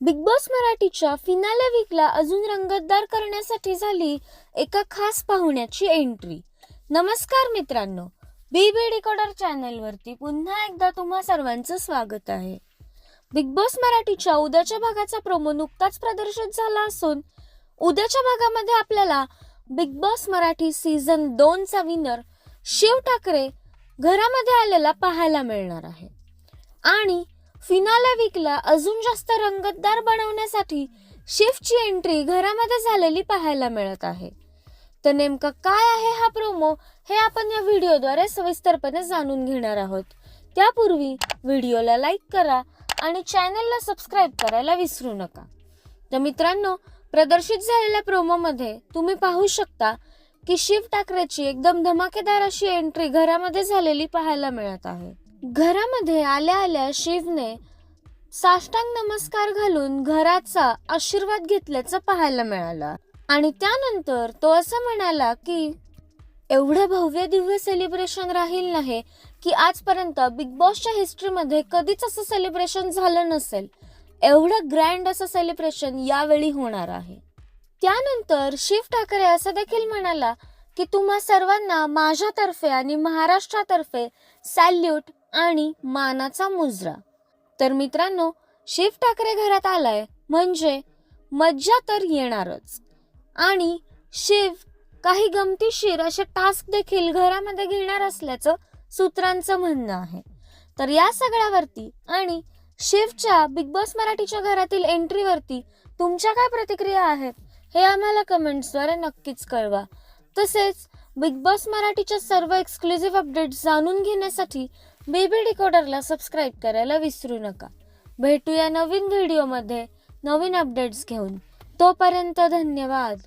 Big boss मराठीच्या finale वीकला अजून रंगतदार करण्यासाठी झाली एका खास पाहुण्याची एंट्री नमस्कार मित्रांनो बी बी डिकोडर चॅनलवरती पुन्हा एकदा तुम्हा सर्वांचं स्वागत आहे. बिग बॉस मराठीच्या उद्याच्या भागाचा प्रोमो नुकताच प्रदर्शित झाला असून उद्याच्या भागामध्ये आपल्याला बिग बॉस मराठी सीझन दोनचा विनर शिव ठाकरे घरामध्ये आलेला पाहायला मिळणार आहे. आणि फिनाला विकला अजून जास्त रंगतदार बनवण्यासाठी शेफची एंट्री घरामध्ये झालेली पाहायला मिळत आहे. तर नेमकं काय आहे हा प्रोमो हे आपण या व्हिडिओद्वारे सविस्तरपणे जाणून घेणार आहोत. त्यापूर्वी व्हिडिओला लाईक करा आणि चॅनलला सबस्क्राईब करायला विसरू नका. तर मित्रांनो प्रदर्शित झालेल्या प्रोमोमध्ये तुम्ही पाहू शकता की शिव ठाकरेची एकदम धमाकेदार अशी एंट्री घरामध्ये झालेली पाहायला मिळत आहे. घरामध्ये आल्या आल्या शिवने साष्टांग नमस्कार घालून घराचा आशीर्वाद घेतल्याचं पाहायला मिळालं. आणि त्यानंतर तो असं म्हणाला की एवढं भव्य दिव्य सेलिब्रेशन राहील नाही की आजपर्यंत बिग बॉसच्या हिस्ट्रीमध्ये कधीच असं सेलिब्रेशन झालं नसेल. एवढं ग्रँड असं सेलिब्रेशन यावेळी होणार आहे. त्यानंतर शिव ठाकरे असं देखील म्हणाला की तुम्हा सर्वांना माझ्यातर्फे आणि महाराष्ट्रातर्फे सॅल्यूट आणि मानाचा मुजरा. तर मित्रांनो शिव ठाकरे घरात आलाय म्हणजे मज्जा तर येणारच. आणि शिव काही गमतीशीर असे टास्क देखील घरामध्ये घेणार असल्याचं सूत्रांचं म्हणणं आहे. तर या सगळ्यावरती आणि शिवच्या बिग बॉस मराठीच्या घरातील एंट्रीवरती तुमच्या काय प्रतिक्रिया आहेत हे आम्हाला कमेंट्सद्वारे नक्कीच कळवा. तसेच बिग बॉस मराठीच्या सर्व एक्सक्लुझिव्ह अपडेट्स जाणून घेण्यासाठी बेबी डिकोडरला सबस्क्राईब करायला विसरू नका. भेटूया नवीन व्हिडिओमध्ये नवीन अपडेट्स घेऊन. तोपर्यंत धन्यवाद.